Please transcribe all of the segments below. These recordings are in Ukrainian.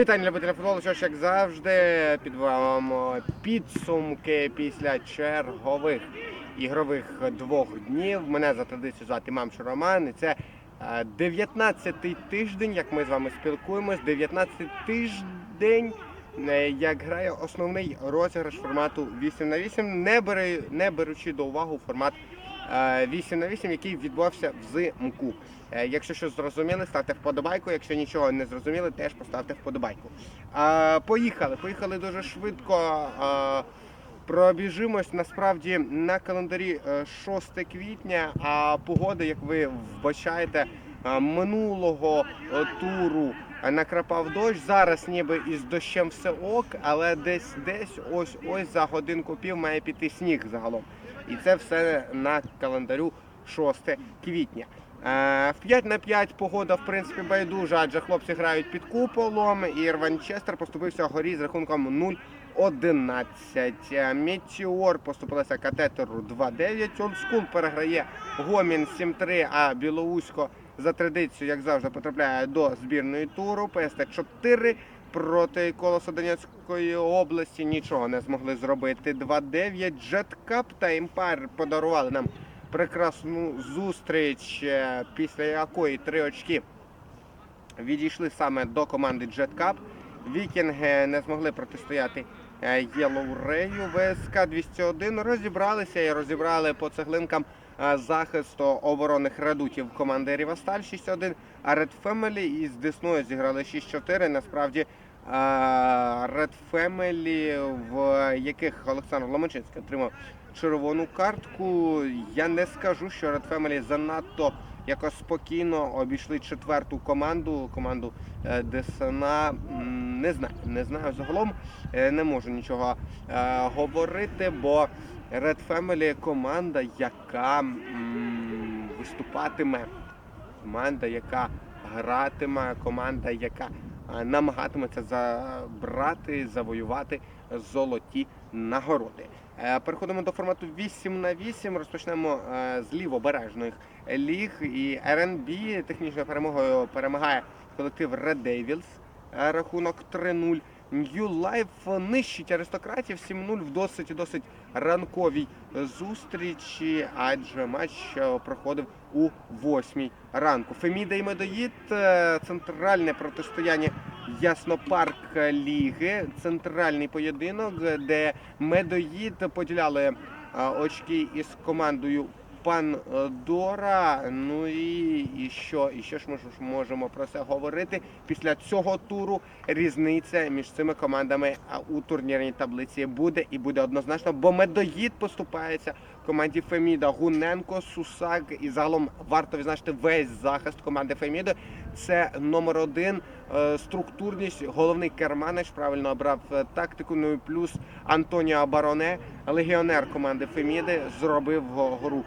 Мої вітання любителі футболу, що ж, як завжди, підводимо підсумки після чергових ігрових двох днів. Мене за традицією звати Мамчо Роман. І це е, 19-й тиждень, як ми з вами спілкуємось. 19-й тиждень, е, як грає основний розіграш формату 8 на 8, не, бери, не беручи до уваги формат е, 8 на 8, який відбувався взимку. Е, Якщо щось зрозуміли, ставте вподобайку. Якщо нічого не зрозуміли, теж поставте вподобайку. Поїхали. Поїхали дуже швидко. Пробіжимось насправді на календарі е, 6 квітня. А погода, як ви вбачаєте, е, минулого е, туру е, накрапав дощ. Зараз ніби із дощем все ок, але десь десь ось ось за годинку пів має піти сніг загалом. І це все на календарю 6 квітня. Е, В 5 на 5 погода в принципі байдужа, адже хлопці грають під куполом. І Рванчестер поступився горі з рахунком 0-11. Е, Метеор поступилася катетеру 2-9. Олдскул переграє Гомін 7-3, а Білоусько за традицією, як завжди, потрапляє до збірної туру. ПСТ 4 проти Колоса Донецької області нічого не змогли зробити. 2-9. Джеткап та Імпайр подарували нам прекрасну зустріч, е, після якої три очки відійшли саме до команди Jet Cup. Вікінги не змогли протистояти е, Ray. ВСК 201 розібралися і розібрали по цеглинкам е, захисту оборонних редутів команди Рівасталь 6-1, а Red Family із Десною зіграли 6-4. Насправді Red Family, в яких Олександр Ломачинський отримав червону картку. Я не скажу, що Red Family занадто якось спокійно обійшли четверту команду, команду е, Десна. М, Не знаю, не знаю загалом, е, не можу нічого е, говорити, бо Red Family команда, яка виступатиме, команда, яка гратиме, команда, яка намагатиметься забрати, завоювати золоті нагороди. Е, Переходимо до формату 8 на 8. Розпочнемо е, з лівобережних ліг. І RNB технічною перемогою перемагає колектив Red Devils. Е, Рахунок 3-0. New Life нищить аристократів 7-0 в досить досить ранковій зустрічі, адже матч проходив у 8 ранку. Феміда і Медоїд центральне протистояння Яснопарк Ліги, центральний поєдинок, де Медоїд поділяли очки із командою Пандора. Ну і, і що? І що ж ми ж можемо про це говорити? Після цього туру різниця між цими командами у турнірній таблиці буде і буде однозначно, бо медоїд поступається команді Феміда, Гуненко, Сусак і загалом варто відзначити весь захист команди Феміда. Це номер один е, структурність, головний керманич правильно обрав е, тактику. Ну і плюс Антоніо Бароне, легіонер команди Феміди, зробив. Е,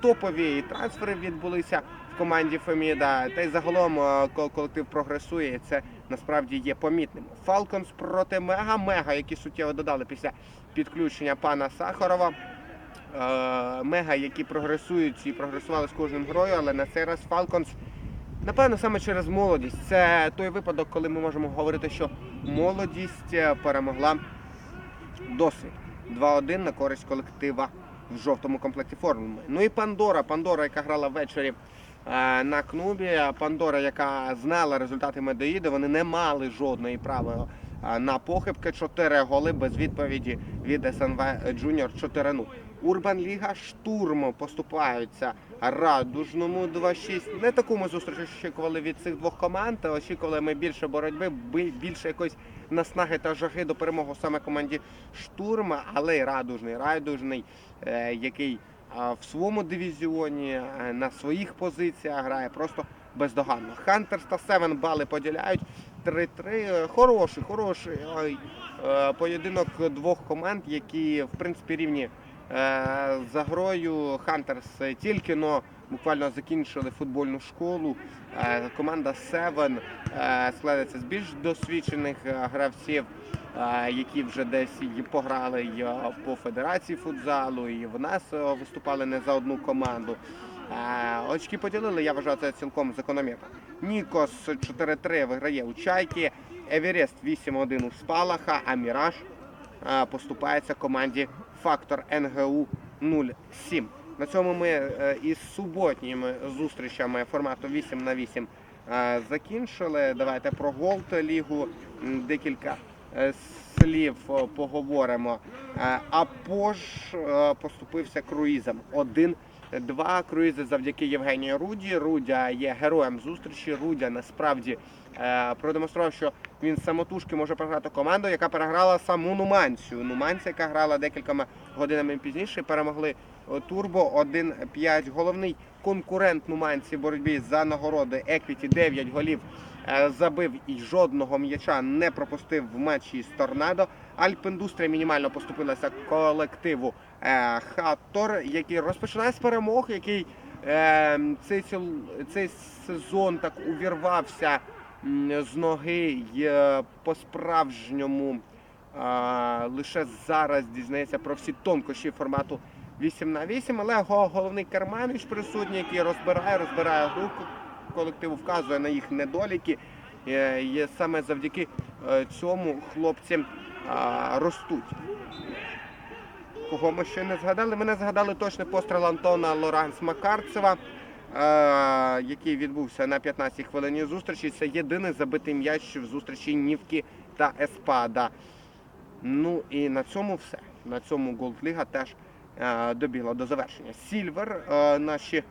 Топові трансфери відбулися в команді Феміда. Та й загалом е, колектив прогресує. і Це насправді є помітним. Фалконс проти Мега. Мега, які суттєво додали після підключення пана Сахарова. Е, Мега, які прогресують і прогресували з кожним грою, але на цей раз Фалконс. Напевно, саме через молодість. Це той випадок, коли ми можемо говорити, що молодість е, перемогла досвід. 2-1 на користь колектива в жовтому комплекті форми. Ну і Пандора. Пандора, яка грала ввечері е, на клубі. Пандора, яка знала результати Медоїди, вони не мали жодної права е, на похибки. 4 голи без відповіді від СНВ Джуніор 4-0. Урбан Ліга штурм поступаються радужному 2-6. Не таку ми зустріч очікували від цих двох команд. Очікували ми більше боротьби, би- більше якоїсь наснаги та жаги до перемоги саме команді штурма, але й радужний, радужний, який в своєму дивізіоні е, на своїх позиціях грає просто бездоганно. Хантерс та Севен бали поділяють 3-3. Е, Хороший, хороший е, поєдинок двох команд, які в принципі рівні. Е, За грою Хантерс тільки но буквально закінчили футбольну школу. Е, Команда Севен складається з більш досвідчених е, гравців, е, які вже десь і пограли й, е, по федерації футзалу, і в нас е, виступали не за одну команду. Е, Очки поділили, я вважаю це цілком закономірно. Нікос 4-3 виграє у Чайки. Еверест 8-1 у Спалаха, а Міраж е, поступається команді Фактор НГУ 07. На цьому ми е, із суботніми зустрічами формату 8 на 8 е, закінчили. Давайте про Голд лігу декілька е, слів е, поговоримо. Е, Апош е, поступився круїзом. Один Два круїзи завдяки Євгенію Руді. Рудя є героєм зустрічі. Рудя насправді е, продемонстрував, що він самотужки може програти команду, яка переграла саму Нуманцію. Нуманція, яка грала декількома годинами пізніше, перемогли е, Турбо 1-5. Головний конкурент Нуманці в боротьбі за нагороди Еквіті 9 голів е, забив і жодного м'яча не пропустив в матчі з Торнадо. Альпіндустрія мінімально поступилася колективу е, Хаттор, який розпочинає з перемог, який е, цей, цей сезон так увірвався з ноги і е, по-справжньому е, лише зараз дізнається про всі тонкощі формату 8 на 8, але го- головний Керманович присутній, який розбирає, розбирає гру колективу, вказує на їх недоліки. Е, І саме завдяки е, цьому хлопці е, ростуть. Кого ми ще не згадали? Ми не згадали точний постріл Антона Лоранс Макарцева, е, який відбувся на 15-й хвилині зустрічі. Це єдиний забитий м'яч в зустрічі Нівки та Еспада. Ну і на цьому все. На цьому Голдліга теж е, добігла до завершення. Сільвер, е, наші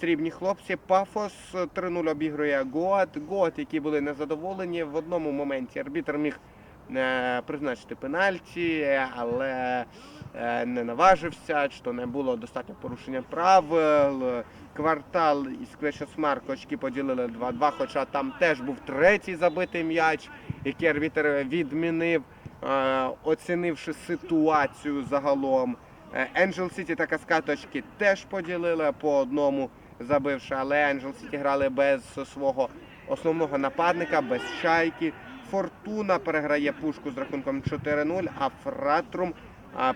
срібні хлопці, Пафос 3-0 обігрує Гоат. Гоат, які були незадоволені. В одному моменті арбітр міг е, призначити пенальті, але е, не наважився, то не було достатньо порушення правил. Квартал і Сквешесмарк очки поділили 2-2, хоча там теж був третій забитий м'яч, який арбітр відмінив, е, оцінивши ситуацію загалом. Е, Angel City та Каскад очки теж поділили по одному забивши, але Angel City грали без свого основного нападника, без шайки. Фортуна переграє пушку з рахунком 4-0, а Фратрум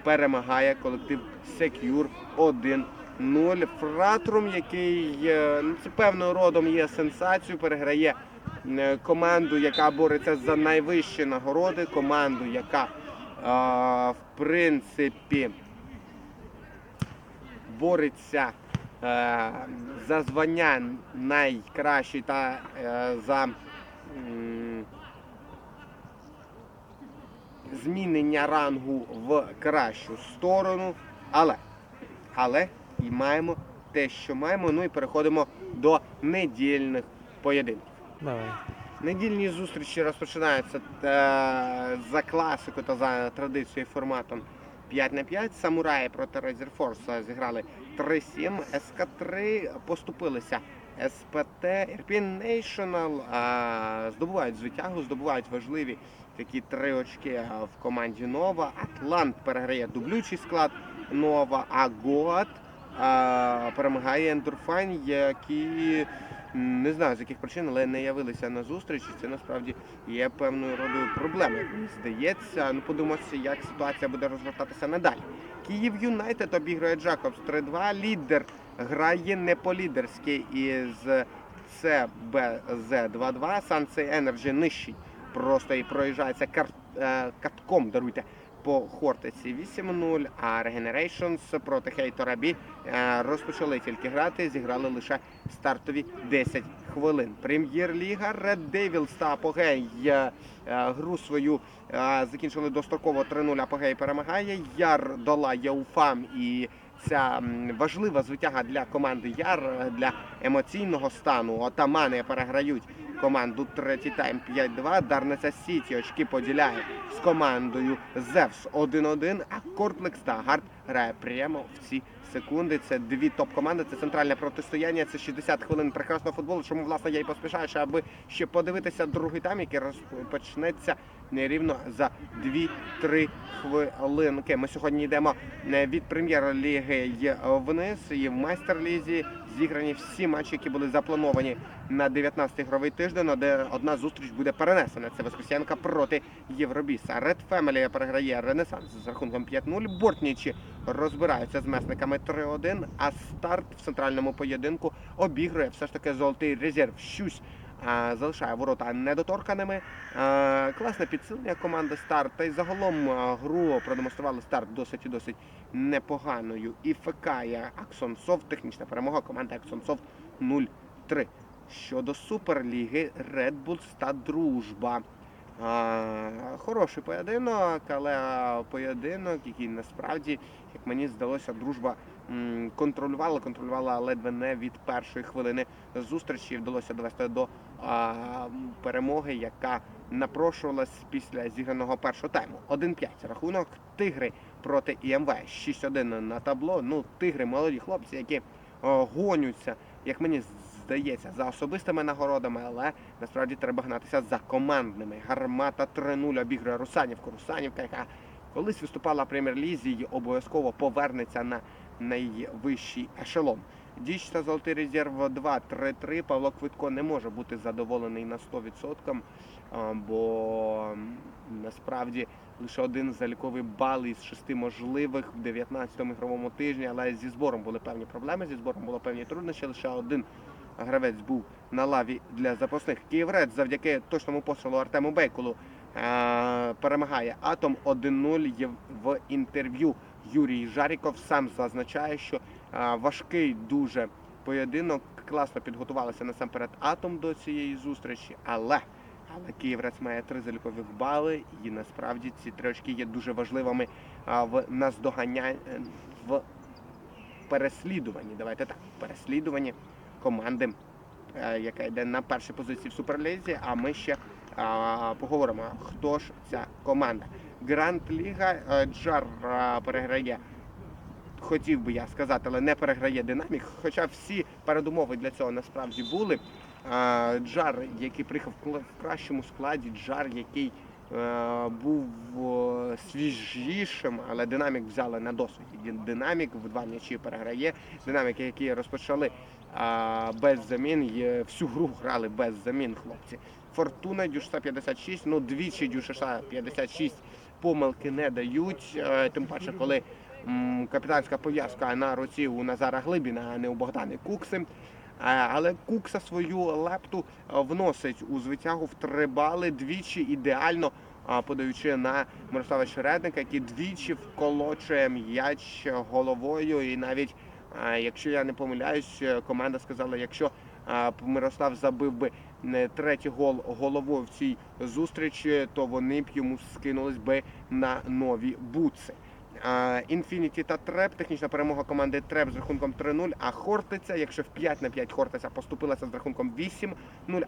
перемагає колектив Secure 1-0. Фратрум, який е, ну, певною родом є сенсацією, переграє е, команду, яка бореться за найвищі нагороди, команду, яка в принципі бореться е, за звання найкращий та е, за змінення рангу в кращу сторону. Але, але і маємо те, що маємо. Ну і переходимо до недільних поєдинків. Давай. Недільні зустрічі розпочинаються е, за класику та за традицією форматом 5 на 5. Самураї проти Force зіграли 3-7. СК3 поступилися. СПТ, National е, здобувають звитягу, здобувають важливі такі три очки в команді Нова. Атлант переграє дублючий склад Нова, а Гоат перемагає Ендорфайн, які м, не знаю з яких причин, але не явилися на зустріч. Це насправді є певною родою проблеми. Здається, ну подумаємо, як ситуація буде розгортатися надалі. Київ Юнайтед обіграє Джакобс 3-2. Лідер грає не по-лідерськи із ЦБЗ 2-2. Санцей Енерджі нижчий. Просто і проїжджається кар... е, катком, даруйте, по Хортиці 8-0, а Regenerations проти Хейтора Бі е, розпочали тільки грати, зіграли лише стартові 10 хвилин. Прем'єр-ліга Red Devils та Апогей е, е, гру свою закінчили достроково 3-0. Апогей перемагає. Яр долає Уфам і ця важлива звитяга для команди Яр для емоційного стану. Отамани переграють команду третій тайм 5-2. Дарнеса Сіті очки поділяє з командою Зевс 1-1, а Кортлекс та Гард грає прямо в ці секунди. Це дві топ-команди, це центральне протистояння, це 60 хвилин прекрасного футболу. Чому власне я і поспішаю, ще аби ще подивитися другий тайм, який розпочнеться нерівно за 2-3 хвилинки. Ми сьогодні йдемо від прем'єр-ліги вниз і в майстер-лізі зіграні всі матчі, які були заплановані на 19-й ігровий тиждень, де одна зустріч буде перенесена. Це Воскресенка проти Євробіса. Red Family переграє Ренесанс з рахунком 5-0. Бортнічі розбираються з месниками 3-1, а старт в центральному поєдинку обігрує все ж таки золотий резерв. Щусь а, залишає ворота недоторканими. Е, Класне підсилення команди старт. Та й загалом е, гру продемонстрували старт досить і досить непоганою. І ФК є Аксон Софт, технічна перемога команди Аксон Софт 0-3. Щодо Суперліги, Red Bulls та Дружба. Хороший поєдинок, але поєдинок, який насправді, як мені здалося, дружба контролювала, контролювала ледве не від першої хвилини зустрічі. Вдалося довести до перемоги, яка напрошувалась після зіграного першого тайму. 1-5 рахунок. Тигри проти ІМВ. 6-1 на табло. Ну, тигри, молоді хлопці, які гонються, як мені здається, за особистими нагородами, але насправді треба гнатися за командними. Гармата 3-0 обігрує Русанівку. Русанівка, яка колись виступала в прем'єр-лізі і обов'язково повернеться на найвищий ешелон. Діч та Золотий резерв 2-3-3. Павло Квитко не може бути задоволений на 100%, бо насправді лише один заліковий бал із шести можливих в 19-му ігровому тижні, але зі збором були певні проблеми, зі збором були певні труднощі. Лише один гравець був на лаві для запасних. Київрець завдяки точному пострілу Артему Бейкулу е, перемагає Атом 1-0 в інтерв'ю. Юрій Жаріков сам зазначає, що е, важкий дуже поєдинок. Класно підготувалися насамперед Атом до цієї зустрічі, але але Київрець має три залікових бали, і насправді ці три очки є дуже важливими в наздоганянні в переслідуванні. Давайте так, переслідуванні команди, е, яка йде на першій позиції в Суперлізі. А ми ще а, поговоримо, хто ж ця команда. Гранд Ліга е, Джар переграє. Хотів би я сказати, але не переграє динамік. Хоча всі передумови для цього насправді були. Джар, який приїхав в кращому складі, Джар, який е, був е, свіжішим, але динамік взяли на досвіді. Динамік в два м'ячі переграє. Динаміки, які розпочали без замін, всю гру грали без замін, хлопці. Фортуна Дюшса 56, ну двічі Дюшса 56 помилки не дають. е, Тим паче, коли капітанська пов'язка на руці у Назара Глибіна, а не у Богдани Кукси. Е, Але Кукса свою лепту е, вносить у звитягу в три бали двічі ідеально подаючи на Мирослава Чередника, який двічі вколочує м'яч головою. І навіть, якщо я не помиляюсь, е, команда сказала, якщо Мирослав забив би не третій гол головою в цій зустрічі, то вони б йому скинулись би на нові буци. Інфініті та Треп, технічна перемога команди Треп з рахунком 3-0, а Хортиця, якщо в 5 на 5 Хортиця поступилася з рахунком 8-0,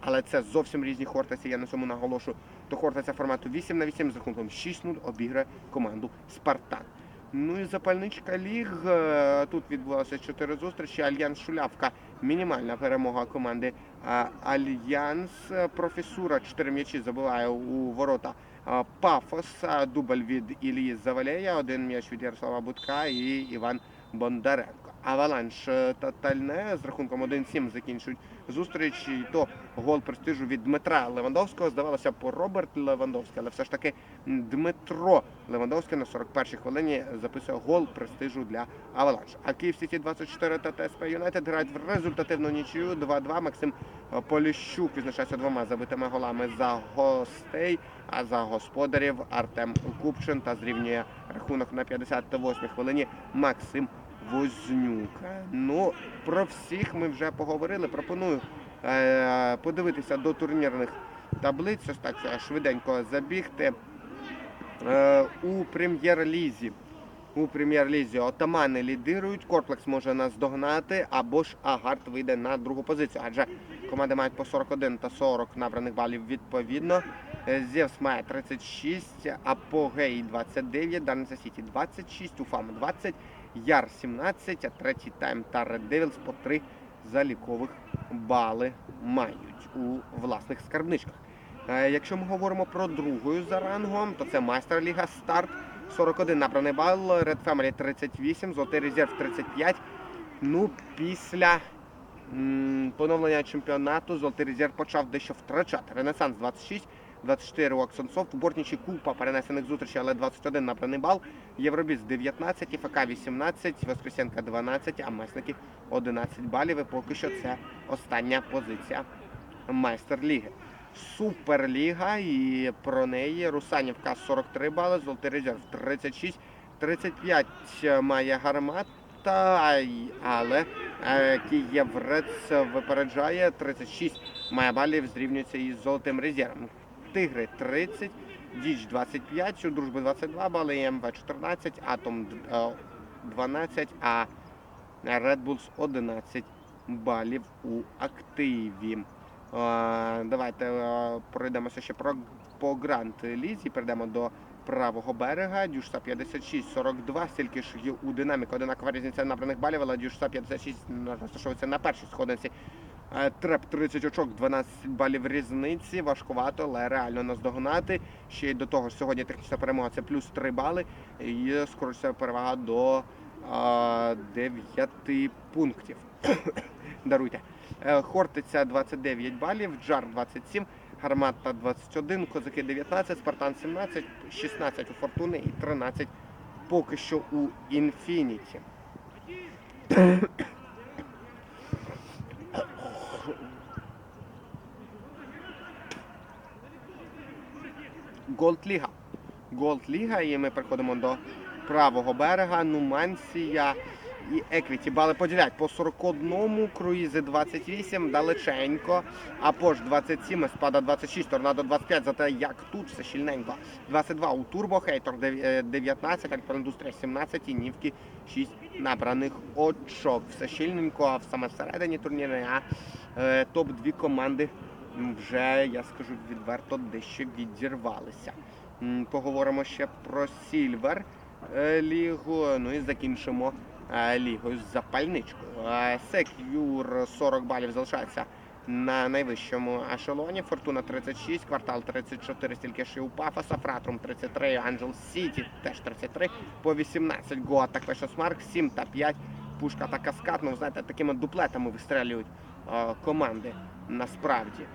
але це зовсім різні Хортиці, я на цьому наголошу, то Хортиця формату 8 на 8 з рахунком 6-0 обіграє команду Спартан. Ну і запальничка ліг. е, Тут відбулося 4 зустрічі. Альянс Шулявка. Мінімальна перемога команди Альянс. Е, Професура 4 м'ячі забиває у ворота Пафос. Дубль від Ілії Завалея, один м'яч від Ярослава Будка і Іван Бондаренко. Аваланш е, та Тальне з рахунком 1-7 закінчують зустріч. І то гол престижу від Дмитра Левандовського. Здавалося б, Роберт Левандовський, але все ж таки Дмитро Левандовський на 41-й хвилині записує гол престижу для Аваланш. А Київ Сіті 24 та ТСП Юнайтед грають в результативну нічию 2-2. Максим Поліщук відзначається двома забитими голами за гостей, а за господарів Артем Купчин та зрівнює рахунок на 58-й хвилині Максим Вознюк. Ну, про всіх ми вже поговорили. Пропоную е, подивитися до турнірних таблиць. Ось так швиденько забігти. Е, у прем'єр-лізі. У прем'єр-лізі отамани лідирують, Корплекс може нас догнати, або ж Агарт вийде на другу позицію. Адже команди мають по 41 та 40 набраних балів відповідно. Е, Зевс має 36, Апогей 29, Дарниця Сіті 26, Уфам 20, Яр 17, а третій тайм та Red Devils по 3 залікових бали мають у власних скарбничках. Е, Якщо ми говоримо про другою за рангом, то це майстер ліга старт 41 набраний бал, Red Family 38, Золотий резерв 35. Ну, після м, поновлення чемпіонату Золотий резерв почав дещо втрачати. Ренесанс 26, 24 у Аксонсофт, Бортничі Купа перенесених зустрічей, але 21 набраний бал. Євробіс 19, ФК 18, Воскресенка 12, а Месники 11 балів. І поки що це остання позиція майстер-ліги. Суперліга і про неї Русанівка 43 бали, Золотий резерв 36, 35 має гармата, й- але е, Київрец випереджає 36 має балів, зрівнюється із золотим резервом. Тигри 30, Діч 25, у дружби 22 бали, МВ 14, Атом е, 12, а Red Bulls 11 балів у активі. Е, Давайте е, пройдемося ще по Гранд Лізі. Перейдемо до правого берега. Дюшса 56, 42. Стільки ж у динаміка. Одинакова різниця набраних балів, але Дюшса 56 розташовується на першій сходинці. Е, Треп 30 очок, 12 балів різниці. Важкувато, але реально наздогнати. Ще й до того сьогодні технічна перемога це плюс 3 бали. І скорочується перевага до а, 9 пунктів. Даруйте. Е, Хортиця 29 балів, Джар 27, Гармата 21, Козаки 19, Спартан 17, 16 у Фортуни і 13 поки що у Інфініті. Голдліга. Голдліга, і ми переходимо до правого берега, Нумансія і Еквіті. Бали поділяють по 41, круїзи 28, далеченько, Апош 27, Спада 26, Торнадо 25, зате як тут все щільненько. 22 у Турбо, Хейтор е, 19, Альфа-Індустрія 17 і Нівки 6 набраних очок. Все щільненько, а саме всередині турніру, е, топ-2 команди вже, я скажу відверто, дещо відірвалися. Поговоримо ще про Сільвер е, лігу, ну і закінчимо е, лігою з запальничкою. Е, Секюр 40 балів залишається на найвищому ешелоні. Фортуна 36, квартал 34, стільки і у Пафоса, Фратрум 33, Анджел Сіті теж 33, по 18 Гоа та Квешосмарк, 7 та 5, Пушка та Каскад. Ну, знаєте, такими дуплетами вистрелюють команди насправді.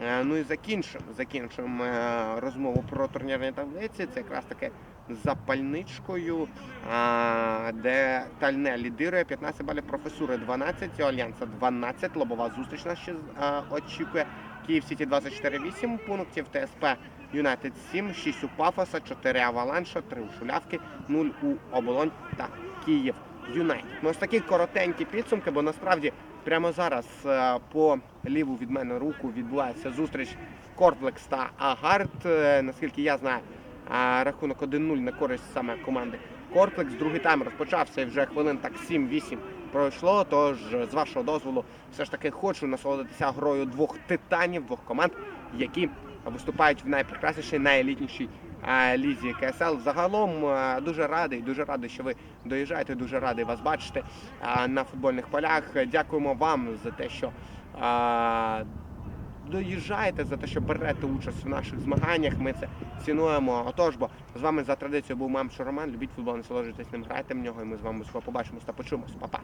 Е, Ну і закінчимо. Закінчимо е, розмову про турнірні таблиці. Це якраз таки з запальничкою, де Тальне лідирує 15 балів професури 12, у Альянса 12, лобова зустріч нас ще очікує. Київ Сіті 24 8 пунктів, ТСП Юнайтед 7, 6 у Пафоса, 4 Аваланша, 3 у Шулявки, 0 у Оболонь та Київ Юнайтед. Ну ось такі коротенькі підсумки, бо насправді прямо зараз е, по ліву від мене руку відбувається зустріч Кортлекс та Агард. Е, Наскільки я знаю, рахунок 1-0 на користь саме команди Кортлекс. Другий тайм розпочався і вже хвилин так 7-8 пройшло. Тож, з вашого дозволу, все ж таки хочу насолодитися грою двох титанів, двох команд, які виступають в найпрекраснішій, найелітнішій лізі КСЛ. Загалом дуже радий, дуже радий, що ви доїжджаєте. Дуже радий вас бачити на футбольних полях. Дякуємо вам за те, що. Доїжджаєте за те, що берете участь в наших змаганнях. Ми це цінуємо. Отож, бо з вами за традицією був Мамшо Роман. Любіть футбол, насолоджуйтесь ним, грайте в нього, і ми з вами скоро побачимось та почуємось. Па-па!